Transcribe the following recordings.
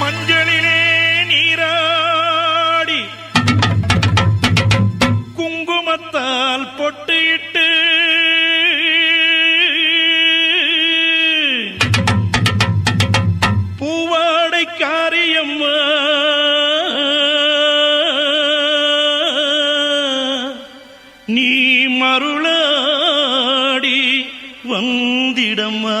மஞ்சளிலே நீராடி குங்குமத்தால் பொட்டிட்டு பூவாடை காரியம்மா நீ மருளாடி வந்திடம்மா.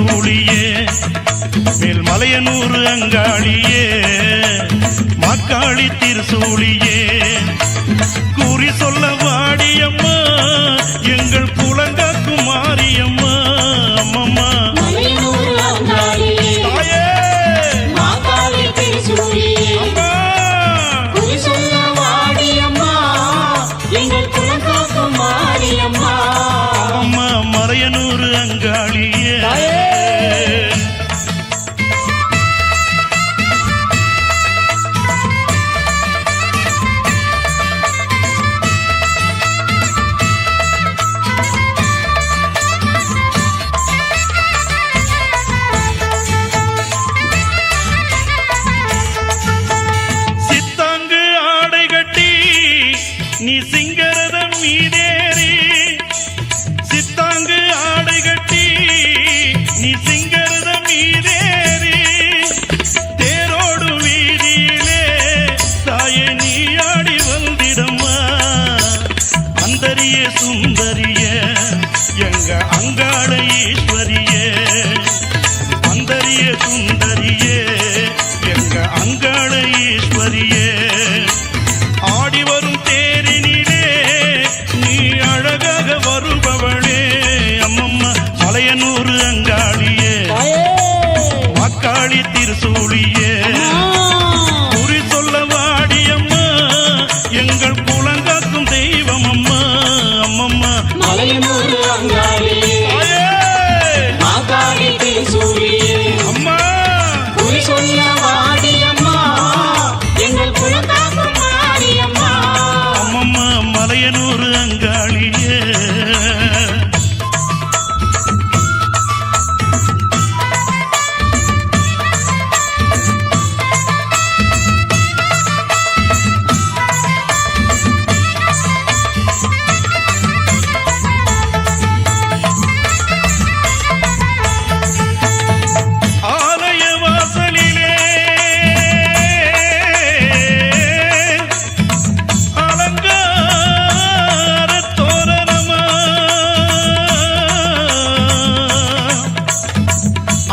மாக்காளி திருசூழியே மேல் மலையனூர் அங்காளியே மாக்காளி திருசூழியே கூறி சொல்ல வாடியம்மா எங்கள் குலங்காக்கும் மாரியம்மா. அம்மம்மா மலையனூர் அங்காளியே, அந்தரிய சுந்தரியே எங்க அங்காள ஈஸ்வரியே. ஆடி வரும் தேரினிலே நீ அழகாக வருபவளே. அம்மம்மா மலையனூர் அங்காளியே. மக்காளி திருசூழியே.